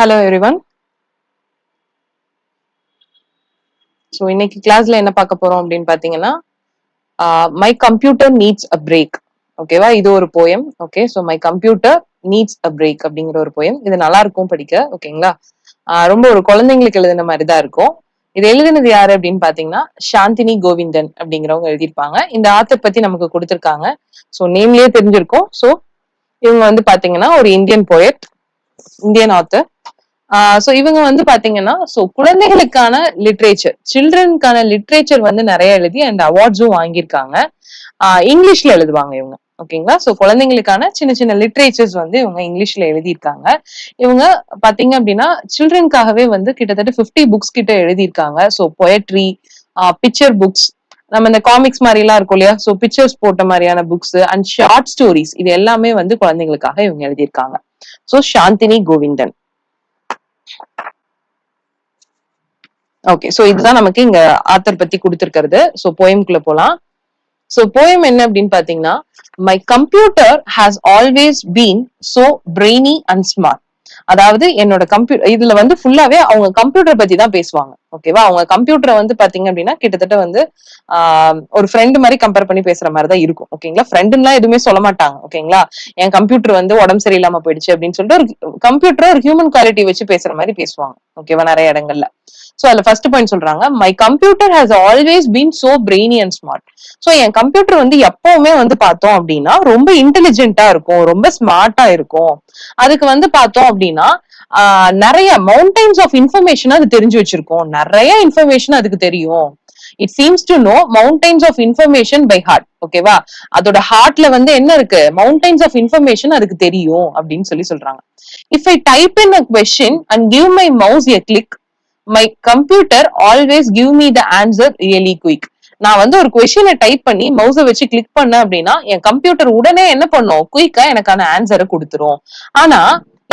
Hello everyone so இன்னைக்கு கிளாஸ்ல என்ன பார்க்க போறோம் அப்படின்னு பாத்தீங்கன்னா my computer needs a break ஓகேவா இது ஒரு poem okay so my computer needs a break அப்படிங்கிற ஒரு போயம் இது நல்லா இருக்கும் படிக்க ஓகேங்களா ரொம்ப ஒரு குழந்தைங்களுக்கு எழுதின மாதிரி தான் இருக்கும். இது எழுதினது யாரு அப்படின்னு பாத்தீங்கன்னா சாந்தினி கோவிந்தன் அப்படிங்கிறவங்க எழுதியிருப்பாங்க. இந்த ஆத்தர் பத்தி நமக்கு கொடுத்துருக்காங்க. ஸோ நேம்லயே தெரிஞ்சிருக்கும். ஸோ இவங்க வந்து பாத்தீங்கன்னா ஒரு Indian poet Indian author so இவங்க வந்து பாத்தீங்கன்னா ஸோ குழந்தைகளுக்கான லிட்ரேச்சர் சில்ட்ரனுக்கான லிட்ரேச்சர் வந்து நிறைய எழுதி அண்ட் அவார்ட்ஸும் வாங்கியிருக்காங்க. இங்கிலீஷ்ல எழுதுவாங்க இவங்க ஓகேங்களா ஸோ குழந்தைங்களுக்கான சின்ன சின்ன லிட்ரேச்சர்ஸ் வந்து இவங்க இங்கிலீஷ்ல எழுதியிருக்காங்க. இவங்க பாத்தீங்க அப்படின்னா சில்ட்ரனுக்காகவே வந்து கிட்டத்தட்ட ஃபிஃப்டி புக்ஸ் கிட்ட எழுதியிருக்காங்க. ஸோ பொயட்ரி பிக்சர் புக்ஸ் நம்ம இந்த காமிக்ஸ் மாதிரி எல்லாம் இருக்கும் இல்லையா? ஸோ பிக்சர்ஸ் போட்ட மாதிரியான புக்ஸ் அண்ட் ஷார்ட் ஸ்டோரிஸ் இது எல்லாமே வந்து குழந்தைங்களுக்காக இவங்க எழுதியிருக்காங்க. So Chandini Govindan okay so இதுதான் நமக்கு இங்க ஆத்தர் பத்தி கொடுத்துருக்கிறது. சோ போயம்குள்ள போலாம். சோ போயம் என்ன அப்படின்னு பாத்தீங்கன்னா my computer has always been so brainy and smart அதாவது என்னோட கம்ப்யூட்டர் இதுல வந்து ஃபுல்லாவே அவங்க கம்ப்யூட்டர் பத்தி தான் பேசுவாங்க. ஓகேவா அவங்க கம்ப்யூட்டரை வந்து பாத்தீங்க அப்படின்னா கிட்டத்தட்ட வந்து ஆஹ் ஒரு ஃப்ரெண்டு மாதிரி கம்பேர் பண்ணி பேசுற மாதிரி தான் இருக்கும். ஓகேங்களா ஃப்ரெண்டுலாம் எதுவுமே சொல்ல மாட்டாங்க. ஓகேங்களா என் கம்ப்யூட்டர் வந்து உடம்பு சரியில்லாம போயிடுச்சு அப்படின்னு சொல்லிட்டு ஒரு கம்ப்யூட்டர் ஒரு ஹியூமன் குவாலிட்டி வச்சு பேசுற மாதிரி பேசுவாங்க. ஓகேவா நிறைய இடங்கள்ல. சோ அதுல ஃபர்ஸ்ட் பாயிண்ட் சொல்றாங்க my computer has always been so brainy and smart so N computer வந்து எப்பவுமே வந்து பார்த்தோம் அப்படின்னா ரொம்ப இன்டெலிஜென்ட்டா இருக்கும் ரொம்ப ஸ்மார்ட்டா இருக்கும். அதுக்கு வந்து பார்த்தோம் அப்படின்னா ஆஹ் நிறைய மவுண்டைன்ஸ் ஆஃப் இன்ஃபர்மேஷன் அது தெரிஞ்சு வச்சிருக்கோம். நிறைய இன்ஃபர்மேஷன் அதுக்கு தெரியும். It seems to know mountains of information by heart ஓகேவா அதோட ஹார்ட்ல வந்து என்ன இருக்கு? மவுண்டைன்ஸ் ஆஃப் இன்ஃபர்மேஷன் அதுக்கு தெரியும் அப்படின்னு சொல்லி சொல்றாங்க. If I type in a question and give my mouse a click my computer always give me the answer really quick நான் வந்து ஒரு கொஸ்டினை டைப் பண்ணி மவுஸை வச்சு கிளிக் பண்ணேன் அப்படின்னா என் கம்ப்யூட்டர் உடனே என்ன பண்ணும்? குயிக்கா எனக்கான ஆன்சரை கொடுத்துரும். ஆனா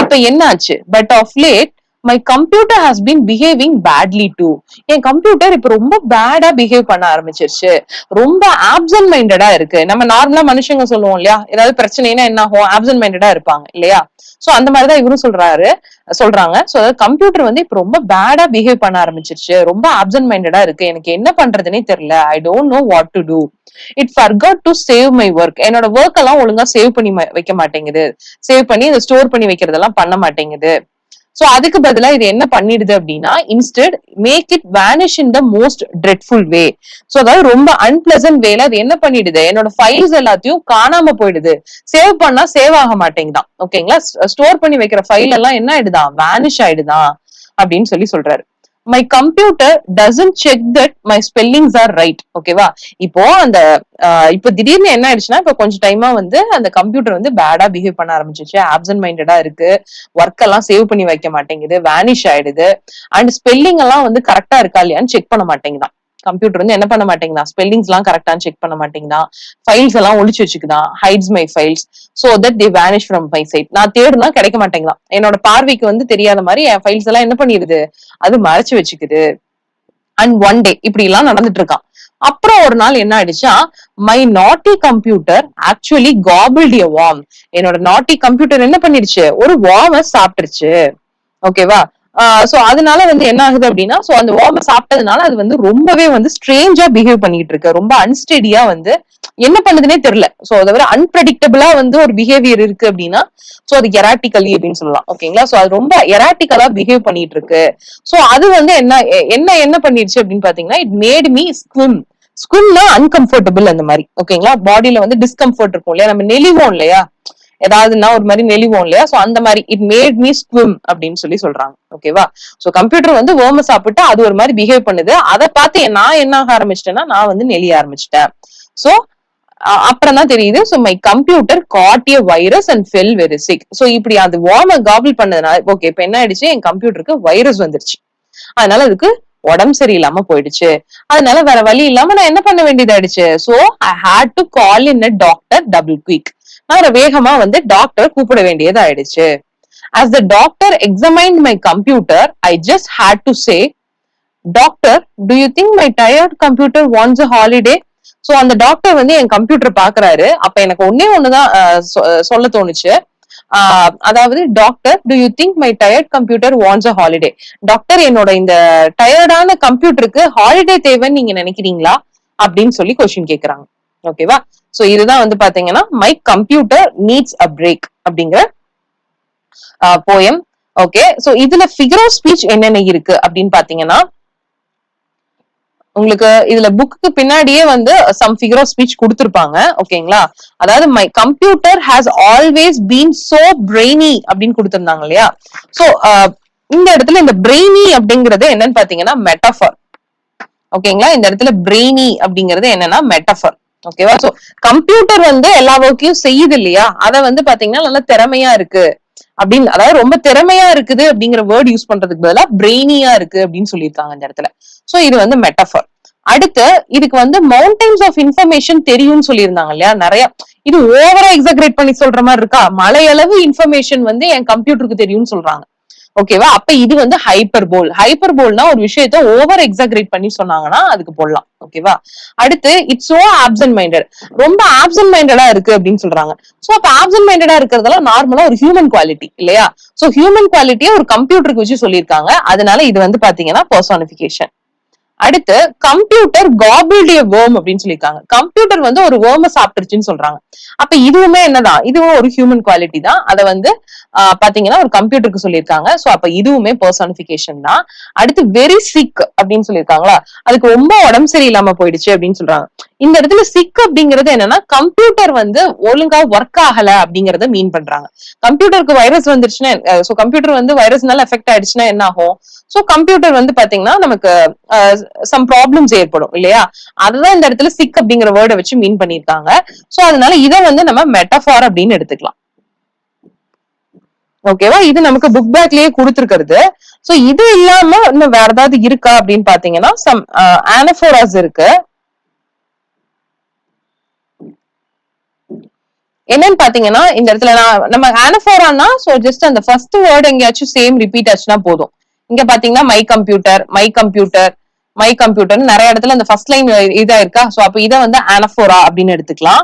இப்ப என்னாச்சு? But of late my computer has been behaving badly too N computer இப்ப ரொம்ப பேடா பிஹேவ் பண்ண ஆரம்பிச்சிருச்சு. ரொம்ப ஆப்சன்ட் மைண்டடா இருக்கு. நம்ம நார்மலா மனுஷங்க சொல்லுவோம் இல்லையா? ஏதாவது பிரச்சனைனா என்ன ஆகும்? ஆப்சன்ட் மைண்டடா இருப்பாங்க இல்லையா? சோ அந்த மாதிரிதான் இவரும் சொல்றாரு. சொல்றாங்க. சோ அதாவது கம்ப்யூட்டர் வந்து இப்ப ரொம்ப பேடா பிஹேவ் பண்ண ஆரம்பிச்சிருச்சு. ரொம்ப ஆப்சன்ட் மைண்டடா இருக்கு. எனக்கு என்ன பண்றதுனே தெரியல. I don't know what to do it forgot to save my work என்னோட ஒர்க் எல்லாம் ஒழுங்கா சேவ் பண்ணி வைக்க மாட்டேங்குது. சேவ் பண்ணி இதை ஸ்டோர் பண்ணி வைக்கிறதெல்லாம் பண்ண மாட்டேங்குது. சோ அதுக்கு பதிலா இது என்ன பண்ணிடுது அப்படின்னா instead make it vanish in the most dreadful way so அதாவது ரொம்ப அன்பிளசன்ட் வேல அது என்ன பண்ணிடுது? என்னோட ஃபைல்ஸ் எல்லாத்தையும் காணாம போயிடுது. சேவ் பண்ணா சேவ் ஆக மாட்டேங்குதான் ஓகேங்களா ஸ்டோர் பண்ணி வைக்கிற ஃபைல் எல்லாம் என்ன ஆயிடுதான் வேனிஷ் ஆயிடுதான் அப்படின்னு சொல்லி சொல்றாரு. My computer doesn't check that my spellings are right ஓகேவா இப்போ அந்த இப்போ திடீர்னு என்ன ஆயிடுச்சுன்னா இப்போ கொஞ்சம் டைமா வந்து அந்த கம்ப்யூட்டர் வந்து பேடா பிஹேவ் பண்ண ஆரம்பிச்சிச்சு ஆப்சன்ட் மைண்டடா இருக்கு. ஒர்க் எல்லாம் சேவ் பண்ணி வைக்க மாட்டேங்குது. வேனிஷ் ஆயிடுது. அண்ட் ஸ்பெல்லிங் எல்லாம் வந்து கரெக்டா இருக்கா இல்லையான்னு செக் பண்ண மாட்டேங்குதான் கம்ப்யூட்டர் வந்து என்ன பண்ண மாட்டேங்குதான் ஸ்பெல்லிங்ஸ் எல்லாம் கரெக்டான்னு செக் பண்ண மாட்டேங்குதான் ஃபைல்ஸ் எல்லாம் ஒழிச்சு வச்சுக்குதான் hides my files so that they vanish from my sight நான் தேடுனா கிடைக்க மாட்டேங்கலாம் என்னோட பார்வைக்கு வந்து தெரியாத மாதிரி என் ஃபைல்ஸ் எல்லாம் என்ன பண்ணிடுது? அது மறைச்சு வச்சுக்குது. அண்ட் ஒன் டே இப்படி எல்லாம் நடந்துட்டு இருக்கான் அப்புறம் ஒரு நாள் என்ன ஆயிடுச்சா my naughty computer actually gobbled a worm என்னோட நாட்டி கம்ப்யூட்டர் என்ன பண்ணிடுச்சு? ஒரு வார்ம சாப்பிட்டுருச்சு. ஓகேவா சோ அதனால வந்து என்ன ஆகுது அப்படின்னா சோ அந்த வார்ம சாப்பிட்டதுனால அது வந்து ரொம்பவே வந்து ஸ்ட்ரேஞ்சா பிஹேவ் பண்ணிட்டு இருக்கு. ரொம்ப அன்ஸ்டெடியா வந்து என்ன பண்ணுதுன்னே தெரியல. சோ அதை விட அன்பிரடிக்டபிளா வந்து ஒரு பிஹேவியர் இருக்கு அப்படின்னா சோ அது எராட்டிக்கலி அப்படின்னு சொல்லலாம். ஓகேங்களா சோ அது ரொம்ப எராட்டிக்கலா பிஹேவ் பண்ணிட்டு இருக்கு. சோ அது வந்து என்ன என்ன என்ன பண்ணிருச்சு அப்படின்னு பாத்தீங்கன்னா இட் மேட் மீ ஸ்விம் ஸ்விம்னா அன்கம்ஃபர்டபுள் அந்த மாதிரி. ஓகேங்களா பாடியில வந்து டிஸ்கம்ஃபர்ட் இருக்கும் இல்லையா? நம்ம நெளிவோம் இல்லையா? ஏதாவதுன்னா ஒரு மாதிரி மெலிவோம் இல்லையா? சோ அந்த மாதிரி இட் மேட் மீ ஸ்விம் அப்படின்னு சொல்லி சொல்றாங்க. ஓகேவா சோ கம்ப்யூட்டர் வந்து ஓம சாப்பிட்டு அது ஒரு மாதிரி பிஹேவ் பண்ணுது. அதை பார்த்து நான் என்ன ஆக ஆரம்பிச்சிட்டேன்னா நான் வந்து நெளிய ஆரம்பிச்சிட்டேன். சோ அப்புறம் தான் தெரியுது. So my computer caught a virus and fell very sick so இப்படி அது வார்ம காபிள் பண்ணதுனால ஓகே இப்ப என்ன ஆயிடுச்சு? என் கம்ப்யூட்டருக்கு வைரஸ் வந்துருச்சு. அதனால அதுக்கு உடம்பு சரியில்லாம போயிடுச்சு. அதனால வேற வழி இல்லாம நான் என்ன பண்ண வேண்டியதாயிடுச்சு? So I had to call in a doctor double quick நான் வேகமா வந்து டாக்டர் கூப்பிட வேண்டியது ஆயிடுச்சு as the doctor examined my computer i just had to say doctor do you think my tired computer wants a holiday? So அந்த doctor வந்து என் computer பாக்குறாரு. அப்ப எனக்கு ஒன்னே ஒண்ணுதான் சொல்ல தோணுச்சு. அதாவது doctor do you think my tired computer wants a holiday doctor என்னோட இந்த டயர்டான கம்ப்யூட்டருக்கு ஹாலிடே தேவைன்னு நீங்க நினைக்கிறீங்களா? அப்படின்னு சொல்லி கொஸ்டின் கேக்குறாங்க. ஓகேவா சோ இதுதான் வந்து பாத்தீங்கன்னா my computer needs a break அப்படிங்கிற போயம் ஓகே சோ இதுல ஃபிகர் ஆஃப் ஸ்பீச் என்னென்ன இருக்கு அப்படின்னு பாத்தீங்கன்னா உங்களுக்கு இதுல புக்கு பின்னாடியே வந்து சம் ஃபிகர் ஆஃப் ஸ்பீச் கொடுத்துருப்பாங்க. ஓகேங்களா அதாவது my computer has always been so brainy அப்படின்னு கொடுத்திருந்தாங்க இல்லையா? சோ இந்த இடத்துல இந்த பிரெய்னி அப்படிங்கறது என்னன்னு பாத்தீங்கன்னா மெட்டஃபர் ஓகேங்களா இந்த இடத்துல பிரெய்னி அப்படிங்கிறது என்னன்னா மெட்டஃபர் ஓகேவா சோ கம்ப்யூட்டர் வந்து எல்லா ஒர்க்கையும் செய்யுது இல்லையா? அத வந்து பாத்தீங்கன்னா நல்லா திறமையா இருக்கு. அப்படின்னு அதாவது ரொம்ப திறமையா இருக்குது அப்படிங்கிற வேர்ட் யூஸ் பண்றதுக்கு பதிலா பிரெய்னியா இருக்கு அப்படின்னு சொல்லியிருக்காங்க இந்த இடத்துல. சோ இது வந்து மெட்டஃபர் அடுத்து இதுக்கு வந்து மவுண்டைன்ஸ் ஆஃப் இன்ஃபர்மேஷன் தெரியும்னு சொல்லியிருந்தாங்க இல்லையா? நிறைய இது ஓவரா எக்ஸாகிரேட் பண்ணி சொல்ற மாதிரி இருக்கா? மலையளவு இன்ஃபர்மேஷன் வந்து என் கம்ப்யூட்டருக்கு தெரியும்னு சொல்றாங்க. ஓகேவா அப்ப இது வந்து ஹைப்பர் போல் ஹைப்பர் போல்னா ஒரு விஷயத்த ஓவர் எக்ஸாகிரேட் பண்ணி சொன்னாங்கன்னா அதுக்கு போடலாம். ஓகேவா அடுத்து இட்ஸ் சோ ஆப்சன்ட் மைண்டட் ரொம்ப ஆப்சன்ட் மைண்டடா இருக்கு அப்படின்னு சொல்றாங்க. சோ அப்ப ஆப்சன்ட் மைண்டடா இருக்கிறதெல்லாம் நார்மலா ஒரு ஹியூமன் குவாலிட்டி இல்லையா? சோ ஹியூமன் குவாலிட்டியை ஒரு கம்ப்யூட்டருக்கு வச்சு சொல்லியிருக்காங்க. அதனால இது வந்து பாத்தீங்கன்னா பர்சானிபிகேஷன் அடுத்து கம்ப்யூட்டர் காபிள்டிய வேர்ம் அப்படின்னு சொல்லியிருக்காங்க. கம்ப்யூட்டர் வந்து ஒரு வேர்ம சாப்பிட்டுருச்சுன்னு சொல்றாங்க. அப்ப இதுவுமே என்னதான்? இதுவும் ஒரு ஹியூமன் குவாலிட்டி தான். அதை வந்து பாத்தீங்கன்னா ஒரு கம்ப்யூட்டருக்கு சொல்லியிருக்காங்க. சோ அப்ப இதுவுமே பர்சானிபிகேஷன் தான். அடுத்து வெரி சிக் அப்படின்னு சொல்லியிருக்காங்களா? அதுக்கு ரொம்ப உடம்பு சரியில்லாம போயிடுச்சு அப்படின்னு சொல்றாங்க. இந்த இடத்துல சிக் அப்படிங்கிறது என்னன்னா கம்ப்யூட்டர் வந்து ஒழுங்கா ஒர்க் ஆகல அப்படிங்கறத மீன் பண்றாங்க. கம்ப்யூட்டருக்கு வைரஸ் வந்துருச்சுன்னா சோ கம்ப்யூட்டர் வந்து வைரஸ்னால எஃபெக்ட் ஆயிடுச்சுன்னா என்ன ஆகும்? சோ கம்ப்யூட்டர் வந்து பாத்தீங்கன்னா நமக்கு சம் ப்ராப்ளம்ஸ் ஏற்படும் இல்லையா? அதுதான் இந்த இடத்துல சிக் அப்படிங்கிற வேர்டை வச்சு மீன் பண்ணிருக்காங்க சோ அதனால இதை வந்து நம்ம மெட்டஃபார் அப்படின்னு எடுத்துக்கலாம். ஓகேவா இது நமக்கு புக் பேக்லயே கொடுத்துருக்கிறது. சோ இது இல்லாம இன்னும் வேற ஏதாவது இருக்கா அப்படின்னு பாத்தீங்கன்னா சம் ஆனஃபோராஸ் இருக்கு. என்னன்னு பாத்தீங்கன்னா இந்த இடத்துல நான் நம்ம ஆனஃபோரானா சோ ஜஸ்ட் அந்த ஃபர்ஸ்ட் வேர்டு எங்கேயாச்சும் சேம் ரிப்பீட் ஆச்சுன்னா போதும். இங்க பாத்தீங்கன்னா my computer my computer my computer நிறைய இடத்துல இந்த ஃபர்ஸ்ட் லைன் இதா இருக்கா? சோ அப்ப இதை வந்து ஆனஃபோரா அப்படின்னு எடுத்துக்கலாம்.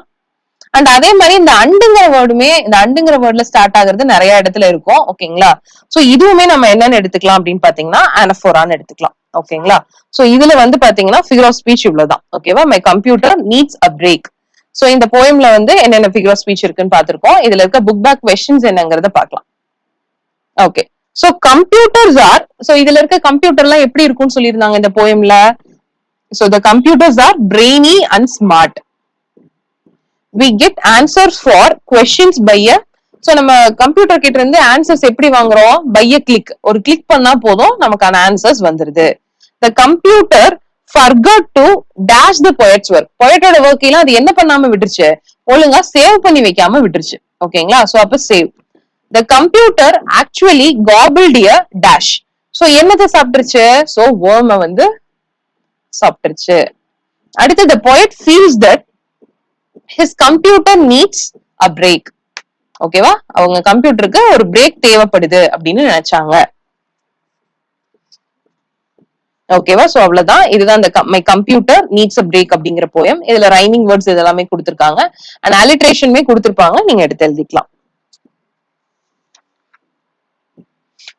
அண்ட் அதே மாதிரி இந்த அண்டுங்கிற வேர்டுமே இந்த அண்டுங்கிற வேர்ட்ல ஸ்டார்ட் ஆகுறது நிறைய இடத்துல இருக்கும். ஓகேங்களா சோ இதுவுமே நம்ம என்னன்னு எடுத்துக்கலாம் அப்படின்னு பாத்தீங்கன்னா ஆனஃபோரான்னு எடுத்துக்கலாம். ஓகேங்களா சோ இதுல வந்து பாத்தீங்கன்னா ஃபிகர் ஆஃப் ஸ்பீச் இவ்வளவுதான். ஓகேவா my computer needs a break so இந்த போயம்ல வந்து என்னென்ன ஃபிகர் ஆஃப் ஸ்பீச் இருக்குன்னு பாத்திருக்கோம் இதுல இருக்க புக் பேக் கொஸ்டின்ஸ் என்னங்கறத பாக்கலாம் okay so computers are so இதுல இருக்க கம்ப்யூட்டர் எல்லாம் எப்படி இருக்கும்னு சொல்லியிருந்தாங்க இந்த போயம்ல so the computers are brainy and smart we get answers for questions by a so நம்ம கம்ப்யூட்டர் கிட்ட இருந்து ஆன்சர்ஸ் எப்படி வாங்குறோம்? பை அ கிளிக் ஒரு கிளிக் பண்ணா போதும் நமக்கான ஆன்சர்ஸ் வந்துருது. The computer forgot to dash the poets work பொயட்டோட ஒர்க் எல்லாம் அது என்ன பண்ணாம விட்டுருச்சு? ஒழுங்கா சேவ் பண்ணி வைக்காம விட்டுருச்சு. ஓகேங்களா சோ அப்ப சேவ் த கம்ப்யூட்டர் ஆக்சுவலி காபிள்டிய டேஷ் சோ என்னத்தை சாப்பிட்டுருச்சு? சோ வேர்ம வந்து சாப்பிட்டுருச்சு. அடுத்து the poet feels that his computer needs a break ஓகேவா அவங்க கம்ப்யூட்டருக்கு ஒரு பிரேக் தேவைப்படுது அப்படின்னு நினைச்சாங்க. ஓகேவா? சோ அவ்வளவுதான். இதுதான் இந்த my computer needs a break அப்படிங்கிற போயம் இதுல ரைமிங் வேர்ட்ஸ் இதெல்லாமே கொடுத்திருக்காங்க. அண்ட் அலிட்ரேஷனுமே கொடுத்திருப்பாங்க. நீங்க எடுத்து எழுதிக்கலாம்.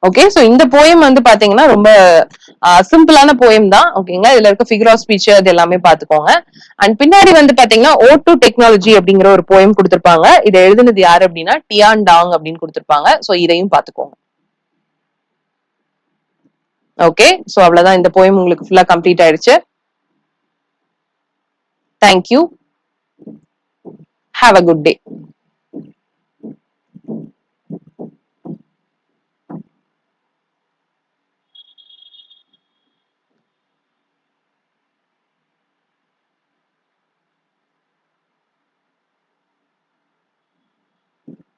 ஓகே சோ இந்த போயம் வந்து பாத்தீங்கன்னா ரொம்ப சிம்பிளான போயம் தான். ஓகேங்களா இதுல இருக்க ஃபிகர் ஆஃப் ஸ்பீச் அது எல்லாமே பாத்துக்கோங்க. அண்ட் பின்னாடி வந்து பாத்தீங்கன்னா ஓ டு டெக்னாலஜி அப்படிங்கிற ஒரு போயம் கொடுத்திருப்பாங்க. இதை எழுதுனது யாரு அப்படின்னா டியான் டாங் அப்படின்னு கொடுத்திருப்பாங்க. சோ இதையும் பாத்துக்கோங்க. ஓகே சோ அவ்வளோதான் இந்த போயம் உங்களுக்கு ஃபுல்லா கம்ப்ளீட் ஆயிடுச்சு. Thank you have a good day